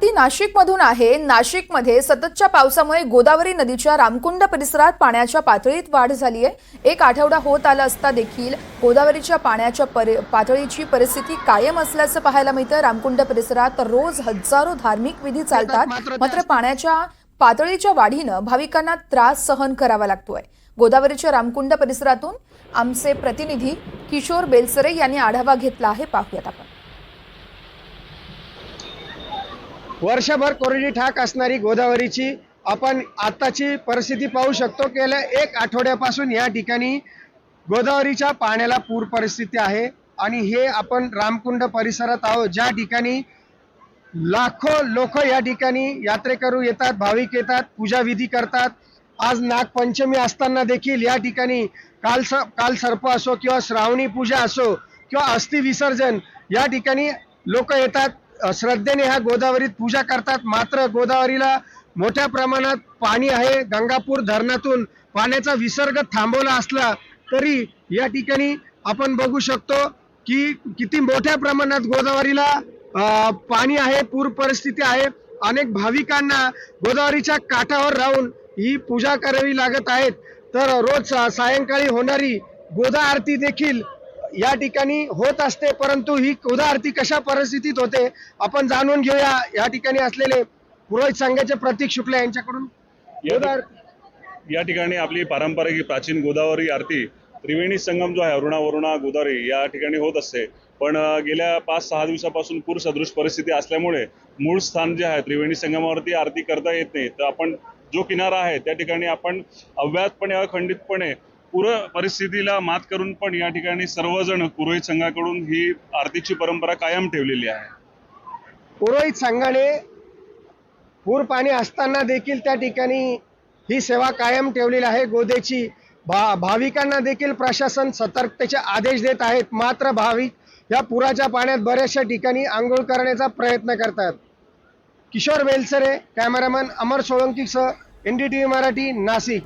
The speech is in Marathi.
बातमी नाशिकमधून आहे. नाशिकमध्ये सततच्या पावसामुळे गोदावरी नदीच्या रामकुंड परिसरात पाण्याच्या पातळीत वाढ झाली आहे. एक आठवडा होत आला असता देखील गोदावरीच्या पाण्याच्या परि पातळीची परिस्थिती कायम असल्याचं पाहायला मिळतं. रामकुंड परिसरात रोज हजारो धार्मिक विधी चालतात. मात्र पाण्याच्या पातळीच्या वाढीनं भाविकांना त्रास सहन करावा लागतोय. गोदावरीच्या रामकुंड परिसरातून आमचे प्रतिनिधी किशोर बेलसरे यांनी आढावा घेतला आहे. पाहूयात आपण. वर्षभर कोरडी ठाक असणारी गोदावरीची आपण आताची परिस्थिती पाहू शकतो. गेल्या एक आठवड्यापासून या ठिकाणी गोदावरीच्या पाण्याला पूर परिस्थिती आहे आणि हे आपण रामकुंड परिसरात आहोत. ज्या ठिकाणी लाखो लोक या ठिकाणी यात्रेकरू येतात भाविक येतात पूजाविधी करतात. आज नागपंचमी असताना देखील या ठिकाणी काल स काल सर्प असो किंवा श्रावणी पूजा असो किंवा अस्थि विसर्जन या ठिकाणी लोक येतात. श्रद्धेने ह्या गोदावरीत पूजा करतात. मात्र गोदावरीला मोठ्या प्रमाणात पाणी आहे. गंगापूर धरणातून पाण्याचा विसर्ग थांबवला असला तरी या ठिकाणी आपण बघू शकतो की किती मोठ्या प्रमाणात गोदावरीला पाणी आहे पूर परिस्थिती आहे. अनेक भाविकांना गोदावरीच्या काठावर राहून ही पूजा करावी लागत आहेत तर रोज सायंकाळी होणारी गोदा आरती देखील या ठिकाणी होत असते परंतु ही गोदा आरती कशा परिस्थितीत होते आपण जाणून घेऊया. या ठिकाणी असलेले पुरोहित संघाचे प्रतीक शुक्ला यांच्याकडून. या ठिकाणी आपली पारंपरिक प्राचीन गोदावरी आरती त्रिवेणी संगम जो आहे अरुणा वरुणा गोदावरी या ठिकाणी होत असते. पण गेल्या पाच सहा दिवसापासून पूर सदृश परिस्थिती असल्यामुळे मूळ स्थान जे आहे त्रिवेणी संगमावरती आरती करता येत नाही. तर आपण जो किनारा आहे त्या ठिकाणी आपण अव्यातपणे अखंडितपणे पूर परिस्थितीला मात करून पण या ठिकाणी सर्वजण पुरोहित संघाकडून ही आरतीची परंपरा कायम ठेवलेली आहे. पुरोहित संघाने पूर पाणी असताना देखील त्या ठिकाणी ही सेवा कायम ठेवलेली आहे. गोदेची भा भाविकांना देखील प्रशासन सतर्कतेचे आदेश देत आहेत. मात्र भाविक या पुराच्या पाण्यात बऱ्याचशा ठिकाणी आंघोळ करण्याचा प्रयत्न करतात. Kishore Belsare cameraman Amar सोळंकीसह N D T V Marathi Nashik.